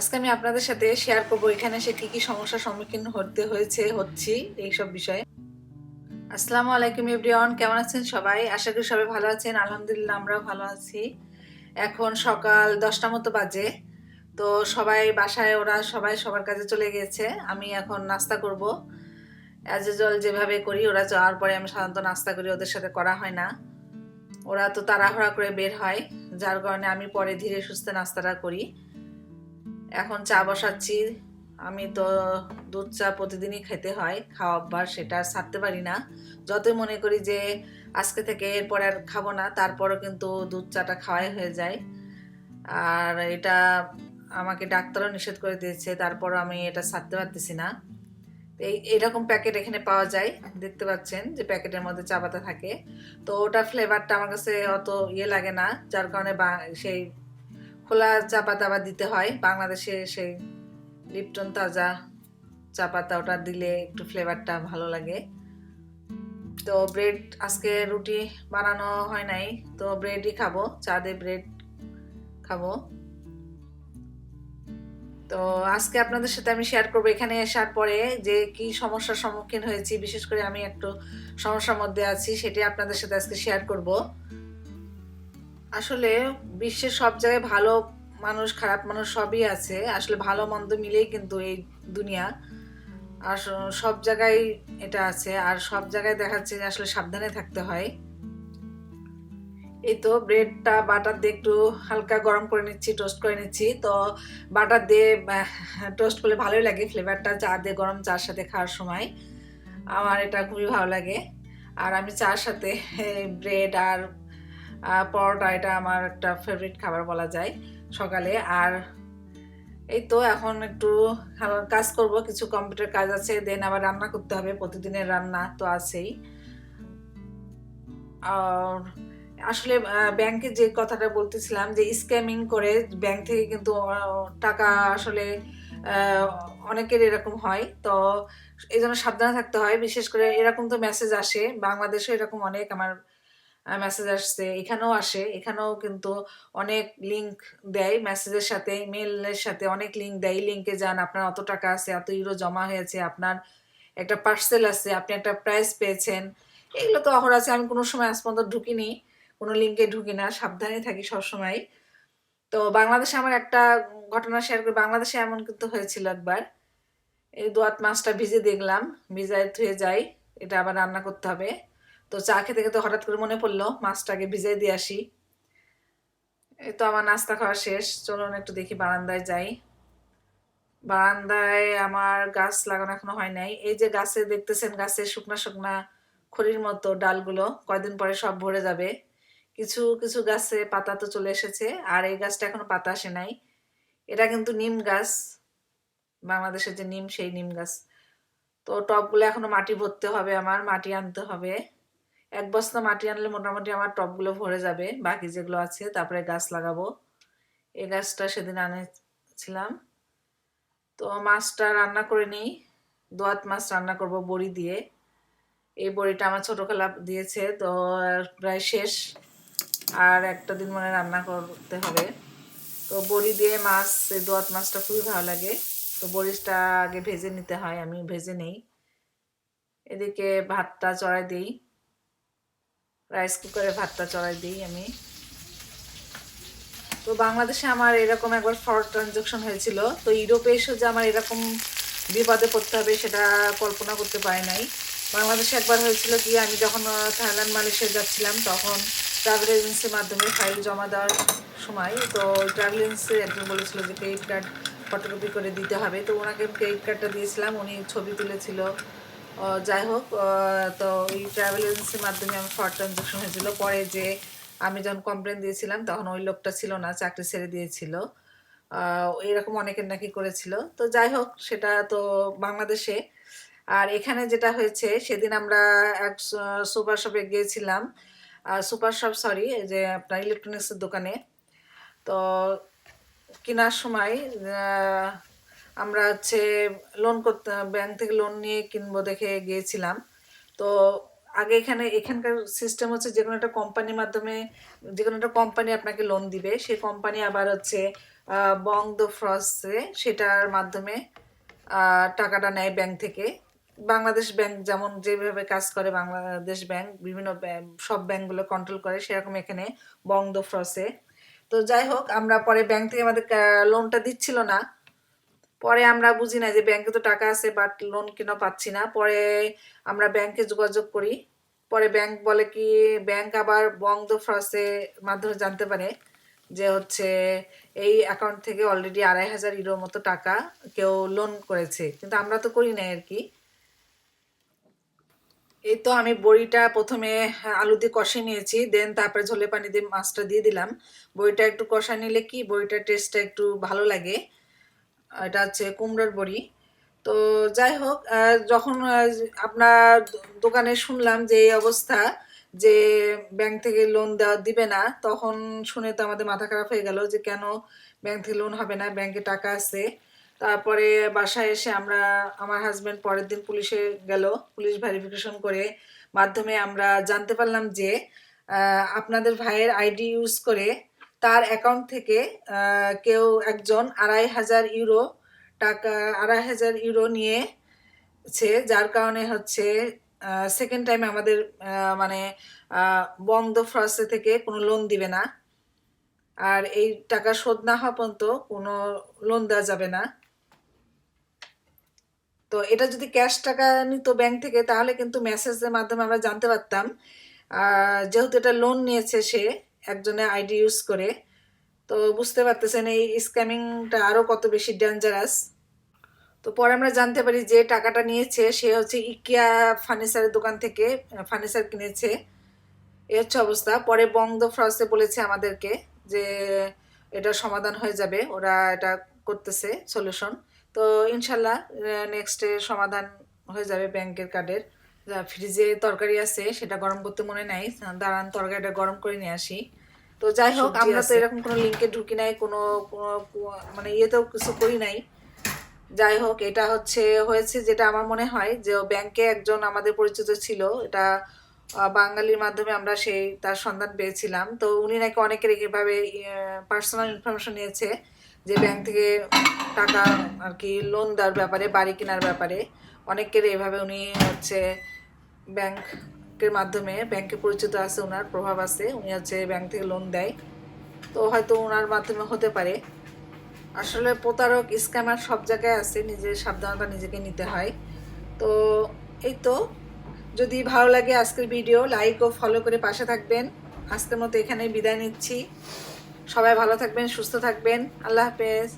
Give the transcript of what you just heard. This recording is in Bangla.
আজকে আমি আপনাদের সাথে শেয়ার করব এখানে এসে কি কি সমস্যার সম্মুখীন হতে হয়েছে, হচ্ছি, এইসব বিষয়ে। আসসালামু আলাইকুম এভরিওয়ান কেমন আছেন সবাই? আশা করি সবাই ভালো আছেন, আলহামদুলিল্লাহ আমরাও ভালো আছি। এখন সকাল দশটা মতো বাজে, তো সবাই বাসায়, ওরা সবাই সবার কাছে চলে গেছে আমি এখন নাস্তা করব। অ্যাজ ইউজুয়াল যেভাবে করি, ওরা যাওয়ার পরে আমি সাধারণত নাস্তা করি, ওদের সাথে করা হয় না। ওরা তো তাড়াহুড়া করে বের হয়, যার কারণে আমি পরে ধীরে সুস্থে নাস্তাটা করি। এখন চা বসাচ্ছি। আমি তো দুধ চা প্রতিদিনই খেতে হয়, খাওয়া অভ্যাস সেটা ছাড়তে পারি না। যতই মনে করি যে আজকে থেকে এরপর আর খাব না, তারপরও কিন্তু দুধ চাটা খাওয়াই হয়ে যায়। আর এটা আমাকে ডাক্তারও নিষেধ করে দিয়েছে, তারপরও আমি এটা ছাড়তে পারতেছি না। এই, এরকম প্যাকেট এখানে পাওয়া যায়, দেখতে পাচ্ছেন যে প্যাকেটের মধ্যে চা পাতা থাকে। তো ওটা ফ্লেভারটা আমার কাছে অত ইয়ে লাগে না, যার কারণে সেই খোলা চা পাতা আবার দিতে হয়। বাংলাদেশে সেই লিপটন তাজা চা পাতা ওটা দিলে একটু ফ্লেভারটা ভালো লাগে। তো ব্রেড আজকে রুটি বানানো হয় নাই, তো ব্রেডই খাব, চা দিয়ে ব্রেড খাব। তো আজকে আপনাদের সাথে আমি শেয়ার করব, এখানে আসার পরে যে কি সমস্যার সম্মুখীন হয়েছি, বিশেষ করে আমি একটু সমস্যার মধ্যে আছি, সেটি আপনাদের সাথে আজকে শেয়ার করব। আসলে বিশ্বের সব জায়গায় ভালো মানুষ, খারাপ মানুষ সবই আছে। আসলে ভালো মন্দ মিলেই কিন্তু এই দুনিয়া। আর সব জায়গায় এটা আছে। আর সব জায়গায় দেখাচ্ছে যে আসলে সাবধানে থাকতে হয়। এই তো ব্রেডটা, বাটার দিয়ে একটু হালকা গরম করে নিচ্ছি টোস্ট করে নিচ্ছি। তো বাটার দিয়ে টোস্ট করলে ভালোই লাগে ফ্লেভারটা চা দিয়ে, গরম চার সাথে খাওয়ার সময়। আমার এটা খুবই ভালো লাগে। আর আমি চার সাথে, ব্রেড আর পরোটা এটা আমার একটা ফেভারিট খাবার বলা যায় সকালে। আর এই তো এখন একটু কাজ করব, কিছু কম্পিউটার কাজ আছে দেন আবার রান্না করতে হবে, প্রতিদিনের রান্না তো আছেই। আর আসলে ব্যাংকে যে কথাটা বলতেছিলাম যে স্ক্যামিং করে ব্যাংক থেকে কিন্তু টাকা আসলে অনেকের এরকম হয়। তো এই জন্য সাবধানে থাকতে হয়, বিশেষ করে এরকম তো মেসেজ আসে বাংলাদেশে এরকম অনেক, আমার মেসেজ আসছে। এখানেও আসে, এখানেও কিন্তু অনেক লিংক দেয়। মেসেজের সাথে মেলের সাথে অনেক লিংক দেয়। লিংকে যান, আপনার অত টাকা আছে, এত ইউরো জমা হয়েছে, আপনার একটা পার্সেল আছে, আপনি একটা প্রাইস পেয়েছেন। এগুলো তো অহর আছে, আমি কোনো সময় আজ পর্যন্ত ঢুকিনি, কোনো লিঙ্কে ঢুকি না, সাবধানে থাকি সবসময়। তো বাংলাদেশে আমার একটা ঘটনা শেয়ার করি। বাংলাদেশে এমন কিন্তু হয়েছিল একবার। এই দোয়াত মাছটা ভিজে দেখলাম, ভিজায় ধুয়ে যাই, এটা আবার রান্না করতে হবে। তো চা খেতে খেতে হঠাৎ করে মনে পড়ল, মাছটাকে ভিজাই দিয়ে আসি। এই তো আমার নাস্তা খাওয়া শেষ, চলুন একটু দেখি বারান্দায় যাই। বারান্দায় আমার গাছ লাগানো এখনও হয় নাই। এই যে গাছে দেখতেছেন, গাছে শুকনা শুকনা খড়ির মতো ডালগুলো, কয়দিন পরে সব ভরে যাবে। কিছু কিছু গাছে পাতা তো চলে এসেছে, আর এই গাছটা এখনও পাতা আসে নাই। এটা কিন্তু নিম গাছ, বাংলাদেশের যে নিম, সেই নিম গাছ। তো টবগুলো এখনও মাটি ভরতে হবে আমার, মাটি আনতে হবে। এক বস্তা মাটি আনলে মোটামুটি আমার টবগুলো ভরে যাবে, বাকি যেগুলো আছে তারপরে গাছ লাগাবো। এই গাছটা সেদিন আনেছিলাম। তো মাছটা রান্না করে নিই, দোয়াত মাছ রান্না করব বড়ি দিয়ে। এই বড়িটা আমার ছোটো খালা দিয়েছে, তো প্রায় শেষ। আর একটা দিন মনে রান্না করতে হবে। তো বড়ি দিয়ে মাছ, এই দোয়াত মাছটা খুবই ভালো লাগে। তো বড়িটা আগে ভেজে নিতে হয়, আমি ভেজে নেই। এদিকে ভাতটা চড়াই দিই। রাইস কুকারে ভাতটা চড়াই দিই আমি। তো বাংলাদেশে আমার এরকম একবার ফ্রড ট্রানজাকশন হয়েছিল। তো ইউরোপে এসে যে আমার এরকম বিপদে পড়তে হবে সেটা কল্পনা করতে পারি নাই। বাংলাদেশে একবার হয়েছিল কি, আমি যখন থাইল্যান্ড, মালয়েশিয়া যাচ্ছিলাম, তখন ট্রাভেল এজেন্সির মাধ্যমে ফাইল জমা দেওয়ার সময় তো ট্রাভেল এজেন্সি একজন বলেছিল যে ক্রেডিট কার্ড ফটোকপি করে দিতে হবে। তো ওনাকে ক্রেডিট কার্ডটা দিয়েছিলাম, উনি ছবি তুলেছিল। যাই হোক তো এই ট্রাভেল এজেন্সির মাধ্যমে আমার ফ্রড ট্রানজাকশন হয়েছিল। পরে যে আমি যখন কমপ্লেন দিয়েছিলাম, তখন ওই লোকটা ছিল না, চাকরি ছেড়ে দিয়েছিল। এরকম অনেকের নাকি করেছিল। তো যাই হোক, সেটা তো বাংলাদেশে। আর এখানে যেটা হয়েছে, সেদিন আমরা এক সুপার শপে গিয়েছিলাম। সুপার শপ সরি যে আপনার ইলেকট্রনিক্সের দোকানে। তো কেনার সময় আমরা হচ্ছে লোন করতে ব্যাংক থেকে লোন নিয়ে কিনবো দেখে গিয়েছিলাম। তো আগে এখানে, এখানকার সিস্টেম হচ্ছে যে কোনো একটা কোম্পানির মাধ্যমে যে কোনো একটা কোম্পানি আপনাকে লোন দিবে। সেই কোম্পানি আবার হচ্ছে বং দ্য ফ্রসে সেটার মাধ্যমে টাকাটা নেয় ব্যাংক থেকে। বাংলাদেশ ব্যাংক যেমন যেভাবে কাজ করে, বাংলাদেশ ব্যাংক বিভিন্ন সব ব্যাংকগুলো কন্ট্রোল করে, সেরকম এখানে বং দ্য ফ্রসে। তো যাই হোক, আমরা পরে ব্যাংক থেকে আমাদের লোনটা দিচ্ছিল না। পরে আমরা বুঝি না যে ব্যাংকে তো টাকা আছে বাট লোন কেন পাচ্ছি না। পরে আমরা ব্যাংকে যোগাযোগ করি। পরে ব্যাংক বলে কি ব্যাংক আবার বন্ধ ফ্রসে মাধ্যমে জানতে পারে যে হচ্ছে এই অ্যাকাউন্ট থেকে অলরেডি আড়াই হাজার ইউরোর মতো টাকা কেউ লোন করেছে। কিন্তু আমরা তো করি নাই আর কি। এই তো আমি বড়িটা প্রথমে আলু দিয়ে কষে নিয়েছি দেন তারপরে ঝোলে পানি দিয়ে মাছটা দিয়ে দিলাম। বড়িটা একটু কষা নিলে কি, বড়িটার টেস্টটা একটু ভালো লাগে। এটা হচ্ছে কুমড়োর বড়ি। তো যাই হোক যখন আপনার দোকানে শুনলাম যে এই অবস্থা, যে ব্যাংক থেকে লোন দেওয়া দিবে না, তখন শুনে তো আমাদের মাথা খারাপ হয়ে গেল যে কেন ব্যাংক থেকে লোন হবে না, ব্যাংকে টাকা আছে। তারপরে বাসায় এসে আমরা, আমার হাজব্যান্ড পরের দিন পুলিশে গেল, পুলিশ ভেরিফিকেশন করে। মাধ্যমে আমরা জানতে পারলাম যে আপনাদের ভাইয়ের আইডি ইউজ করে তার অ্যাকাউন্ট থেকে কেউ একজন আড়াই হাজার ইউরো টাকা, আড়াই হাজার ইউরো নিয়েছে, যার কারণে হচ্ছে সেকেন্ড টাইম আমাদের মানে বন্ধ ফ্রসে থেকে কোনো লোন দিবে না। আর এই টাকা শোধ না হওয়া পর্যন্ত কোনো লোন দেওয়া যাবে না। তো এটা যদি ক্যাশ টাকা নিত ব্যাংক থেকে, তাহলে কিন্তু মেসেজের মাধ্যমে আমরা জানতে পারতাম যেহেতু এটা লোন নিয়েছে সে একজনের আইডি ইউজ করে। তো বুঝতে পারতেছেন এই স্ক্যামিংটা আরও কত বেশি ডেঞ্জারাস তো পরে আমরা জানতে পারি যে টাকাটা নিয়েছে, সে হচ্ছে ইকিয়া ফার্নিচারের দোকান থেকে ফার্নিচার কিনেছে। এই হচ্ছে অবস্থা। পরে বঙ্গ ফ্রসে বলেছে আমাদেরকে যে এটা সমাধান হয়ে যাবে, ওরা এটা করতেছে সলিউশন তো ইনশাল্লাহ নেক্সটে সমাধান হয়ে যাবে ব্যাংকের কার্ডের। ফ্রিজে তরকারি আছে, সেটা গরম করতে মনে নাই। দাঁড়ান, তরকারিটা গরম করে নিয়ে আসি। তো যাই হোক আমরা তো এরকম কোনো লিঙ্কে ঢুকি নাই কোনো মানে ইয়েতেও কিছু করি নাই। যাই হোক এটা হচ্ছে হয়েছে যেটা আমার মনে হয় যে ব্যাংকে একজন আমাদের পরিচিত ছিল এটা বাঙালির মাধ্যমে আমরা সেই তার সন্ধান পেয়েছিলাম। তো উনি নাকি অনেকের এভাবে পার্সোনাল ইনফরমেশন নিয়েছে যে ব্যাংক থেকে টাকা আর কি লোন দেওয়ার ব্যাপারে বাড়ি কেনার ব্যাপারে। অনেকের এভাবে উনি হচ্ছে ব্যাংকের মাধ্যমে ব্যাংকে পরিচিত আছে ওনার প্রভাব আছে, উনি হচ্ছে ব্যাংক থেকে লোন দেয়। তো হয়তো ওনার মাধ্যমে হতে পারে। আসলে প্রতারক স্ক্যামার সব জায়গায় আছে, নিজের সাবধানতা নিজেকে নিতে হয়। তো এই তো। যদি ভালো লাগে আজকের ভিডিও লাইক ও ফলো করে পাশে থাকবেন। আজকের মতো এখানেই বিদায় নিচ্ছি। সবাই ভালো থাকবেন, সুস্থ থাকবেন। আল্লাহ হাফেজ।